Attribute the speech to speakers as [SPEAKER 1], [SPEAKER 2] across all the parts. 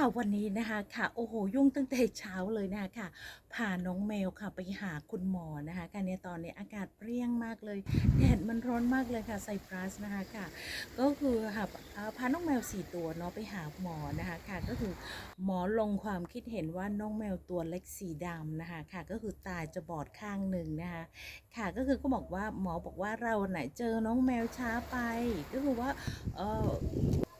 [SPEAKER 1] ค่ะวันนี้นะคะค่ะโอ้โหยุ่งตั้งแต่เช้าเลยนะคะค่ะพาน้องแมวค่ะไปหาคุณหมอนะคะกันเนี่ยตอนนี้อากาศเปรี้ยงมากเลยแดดมันร้อนมากเลยค่ะไซปรัสนะคะค่ะก็คือค่ะพาน้องแมวสี่ตัวเนาะไปหาหมอนะคะค่ะก็คือหมอลงความคิดเห็นว่าน้องแมวตัวเล็กสีดำนะคะค่ะก็คือตาจะบอดข้างหนึ่งนะคะค่ะก็คือก็บอกว่าหมอบอกว่าเราไหนเจอน้องแมวช้าไป ก็คือว่าเออ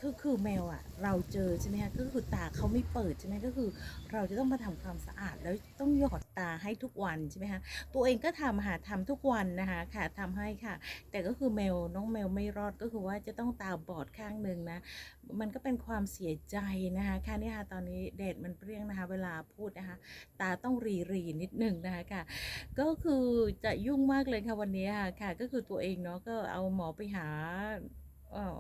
[SPEAKER 1] คือคือแมวอะเราเจอใช่ไหมคะก็คือตาเขาไม่เปิดใช่ไหมก็คือ เราจะต้องมาทำความสะอาดแล้วต้องหยอดตาให้ทุกวันใช่ไหมคะตัวเองก็ทำหาทำทุกวันนะคะค่ะทำให้ค่ะ แต่ก็คือแมวน้องแมวไม่รอดก็คือว่าจะต้องตาบอดข้างหนึ่งนะมันก็เป็นความเสียใจนะคะค่ะนี่ค่ะตอนนี้แดดมันเปรี้ยงนะคะ เวลาพูดนะคะ ตาต้องรีรีนิดหนึ่งนะคะค่ะ ก็คือจะยุ่งมากเลยค่ะวันนี้ค่ะค่ะ ก็คือตัวเองเนาะก็เอาหมอไปหาเออ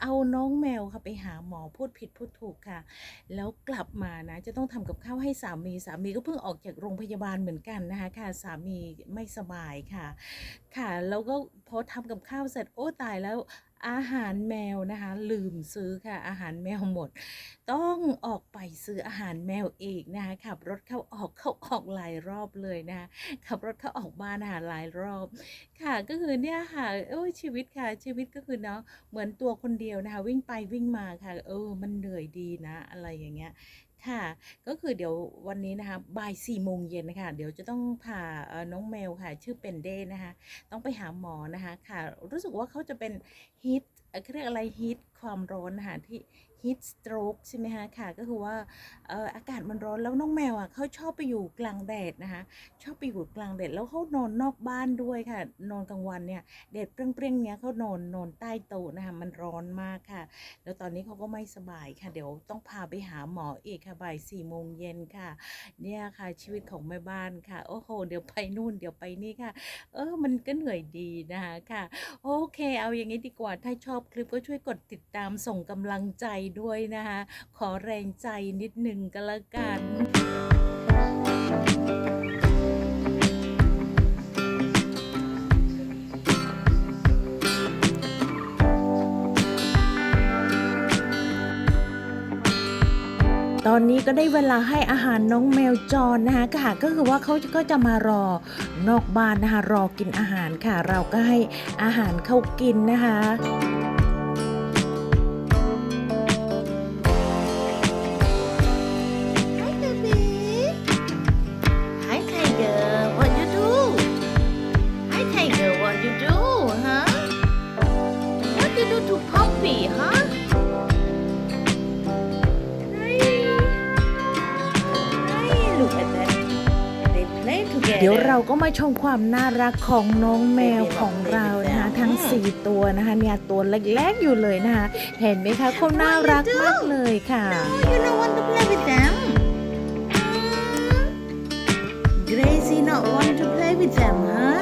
[SPEAKER 1] เอาน้องแมวค่ะไปหาหมอพูดผิดพูดถูกค่ะ แล้วกลับมานะจะต้องทำกับข้าวให้สามีสามีก็เพิ่งออกจากโรงพยาบาลเหมือนกันนะคะค่ะสามีไม่สบายค่ะ ค่ะแล้วก็พอทำกับข้าวเสร็จโอ้ตายแล้ว อาหารแมวนะคะ ลืมซื้อค่ะ อาหารแมวหมด ต้องออกไปซื้ออาหารแมวเอีกนะคะขับรถเข้าออกเข้าออกหลายรอบเลยนะคะขับรถเข้าออกบ้านนะคะหลายรอบ ค่ะก็คือเนี่ยค่ะโอ้ยชีวิตค่ะ ชีวิตก็คือเนาะเหมือนตัวคนเดียวนะคะ วิ่งไปวิ่งมาค่ะ เออ มันเหนื่อยดีนะ อะไรอย่างเงี้ย ค่ะ ก็คือเดี๋ยววันนี้นะคะบ่ายสี่โมงเย็นนะคะเดี๋ยวจะต้องพาเอ่อน้องแมวค่ะ ชื่อเป็นเด้นะคะ ต้องไปหาหมอนะคะค่ะ รู้สึกว่าเขาจะเป็นฮิตเขาเรียกอะไรฮีทความร้อนนะคะที่ฮีทสโตรกใช่ไหมคะค่ะ ก็คือว่าเอ่ออากาศมันร้อนแล้วน้องแมวอะเขาชอบไปอยู่กลางแดดนะคะ ชอบไปอยู่กลางแดดแล้วเขานอนนอกบ้านด้วยค่ะ นอนกลางวันเนี่ยแดดเปรี้ยงๆเนี้ยเขานอนนอนใต้โต๊ะนะคะมันร้อนมากค่ะ แล้วตอนนี้เขาก็ไม่สบายค่ะ เดี๋ยวต้องพาไปหาหมออีกค่ะบ่ายสี่โมงเย็นค่ะ เนี่ยค่ะชีวิตของแม่บ้านค่ะโอ้โหเดี๋ยวไปนู่นเดี๋ยวไปนี่ค่ะ เออมันก็เหนื่อยดีนะคะค่ะ โอเค เอาอย่างนี้ดีกว่าถ้าชอบคลิปก็ช่วยกดติดตามส่งกำลังใจด้วยนะคะ ขอแรงใจนิดนึงก็แล้วกันตอนนี้ก็ได้เวลาให้อาหารน้องแมวจรนะคะค่ะก็คือว่าเขาก็จะมารอนอกบ้านนะคะรอกินอาหารค่ะ เราก็ให้อาหารเขากินนะคะ เดี๋ยวเราก็มาชมความน่ารักของน้องแมวของเรานะคะทั้ง 4 ตัวนะคะเนี่ยตัวเล็กๆอยู่เลยนะคะเห็นไหมคะเขาน่ารักมากเลยค่ะ
[SPEAKER 2] No, you don't want to play with them. Gracie not want to play with them, huh?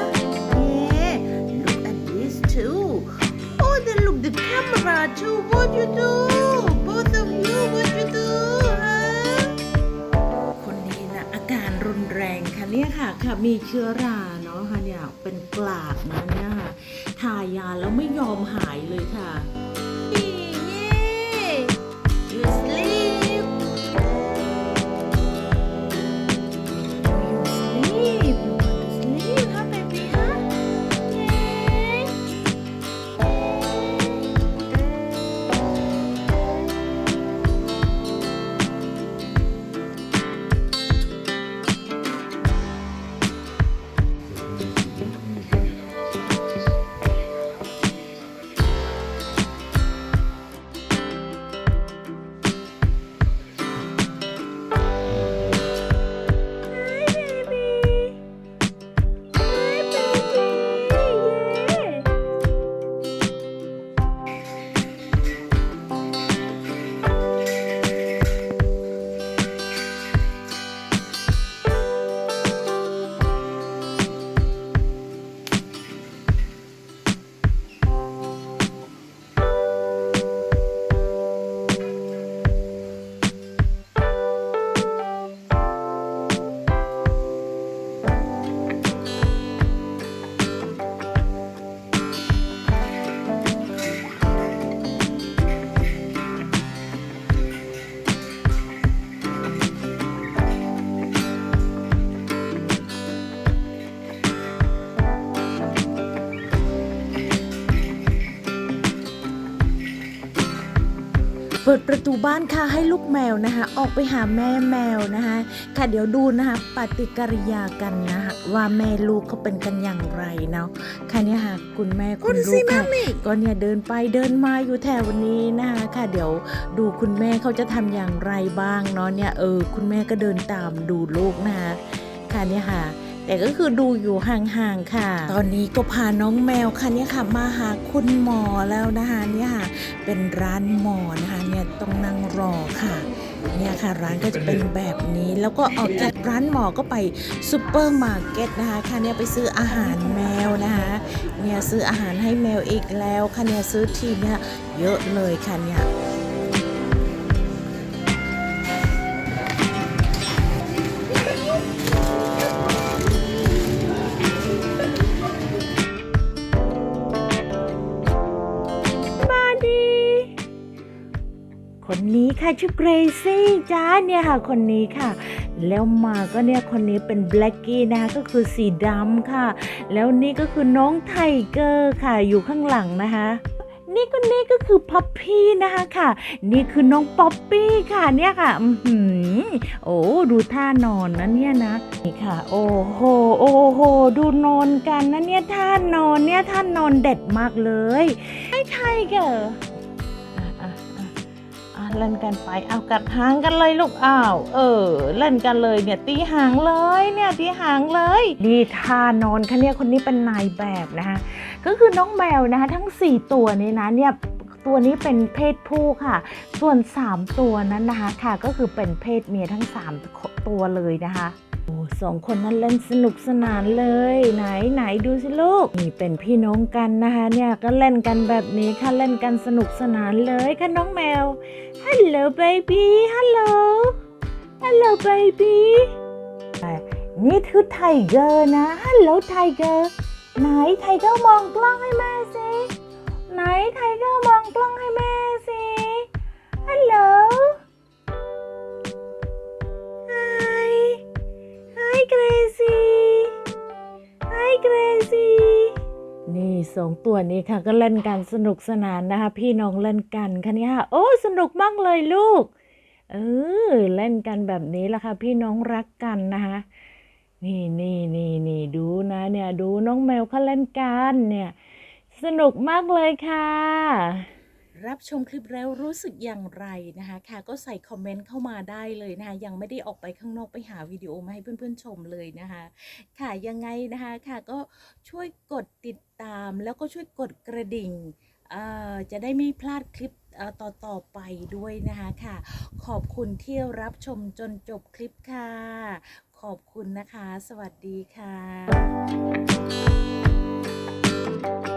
[SPEAKER 2] Yeah. Look at this too. Oh, then look the camera too. What you do?
[SPEAKER 1] ค่ะค่ะค่ะมีเชื้อราเนาะค่ะเนี่ยเป็นกลากนะเนี่ยค่ะทายาแล้วไม่ยอมหายเลยค่ะ เปิดประตูบ้านค่ะให้ลูกแมวนะคะ ออกไปหาแม่แมวนะคะ ค่ะเดี๋ยวดูนะคะปฏิกิริยากันนะคะว่าแม่ลูกเขาเป็นกันอย่างไรเนาะค่ะเนี่ยค่ะคุณแม่คุณลูกค่ะก็เนี่ยเดินไปเดินมาอยู่แถวนี้นะคะค่ะเดี๋ยวดูคุณแม่เขาจะทำอย่างไรบ้างเนาะเนี่ยเออคุณแม่ก็เดินตามดูลูกนะคะค่ะเนี่ยค่ะ แต่ก็คือดูอยู่ห่างๆค่ะ ตอนนี้ก็พาน้องแมวค่ะเนี่ยค่ะ มาหาคุณหมอแล้วนะคะเนี่ยค่ะ เป็นร้านหมอนะคะเนี่ยต้องนั่งรอค่ะเนี่ยค่ะร้านก็จะเป็นแบบนี้แล้วก็ออกจากร้านหมอก็ไปซูเปอร์มาร์เก็ตนะคะค่ะเนี่ยไปซื้ออาหารแมวนะคะเนี่ยซื้ออาหารให้แมวอีกแล้วค่ะเนี่ยซื้อทีเนี่ยเยอะเลยค่ะเนี่ย คนนี้ค่ะชื่อเกรซี่จ้าเนี่ยค่ะคนนี้ค่ะ แล้วมาก็เนี่ยคนนี้เป็นแบล็กกี้นะคะก็คือสีดำค่ะ แล้วนี่ก็คือน้องไทเกอร์ค่ะอยู่ข้างหลังนะคะนี่ก็นี่ก็คือพับพี่นะคะค่ะ นี่คือน้องป๊อปปี้ค่ะเนี่ยค่ะอือหือโอ้ดูท่านอนนะเนี่ยนะนี่ค่ะ โอ้โหโอ้โหดูนอนกันนะเนี่ยท่านอนเนี่ยท่านอนเด็ดมากเลยไอ้ไทเกอร์ เล่นกันไปเอากัดหางกันเลยลูกอ้าวเออ เล่นกันเลยเนี่ยตีหางเลยเนี่ยตีหางเลยดีท่านอนค่ะเนี่ยคนนี้เป็นนายแบบนะคะก็คือน้องแมวนะคะทั้ง 4 ตัวนี้นะเนี่ยตัวนี้เป็นเพศผู้ค่ะ ส่วน 3 ตัวนั้นนะคะค่ะก็คือเป็นเพศเมียทั้ง 3 ตัวเลยนะคะ โอ้สองคนนั้นเล่นสนุกสนานเลย ไหนไหนดูสิลูก นี่เป็นพี่น้องกันนะคะ เนี่ยก็เล่นกันแบบนี้ค่ะเล่นกันสนุกสนานเลยค่ะน้องแมว Hello baby Hello Hello baby นี่คือไทเกอร์นะ Hello Tiger ไหนไทเกอร์มองกล้องให้แม่สิไหนไทเกอร์มอง สองตัวนี้ค่ะ ก็เล่นกันสนุกสนานนะคะ พี่น้องเล่นกันค่ะเนี่ยค่ะ โอ้สนุกมากเลยลูก เออเล่นกันแบบนี้ละค่ะ พี่น้องรักกันนะคะนี่นี่นี่นี่ดูนะเนี่ย ดูน้องแมวเขาเล่นกันเนี่ย สนุกมากเลยค่ะ รับชมคลิปแล้วรู้สึกอย่างไรนะคะค่ะก็ใส่คอมเมนต์เข้ามาได้เลยนะคะยังไม่ได้ออกไปข้างนอกไปหาวิดีโอมาให้เพื่อนๆชมเลยนะคะค่ะยังไงนะคะค่ะก็ช่วยกดติดตามแล้วก็ช่วยกดกระดิ่งเอ่อจะได้ไม่พลาดคลิปเอ่อต่อๆไปด้วยนะคะค่ะ ขอบคุณที่รับชมจนจบคลิปค่ะ ขอบคุณนะคะ สวัสดีค่ะ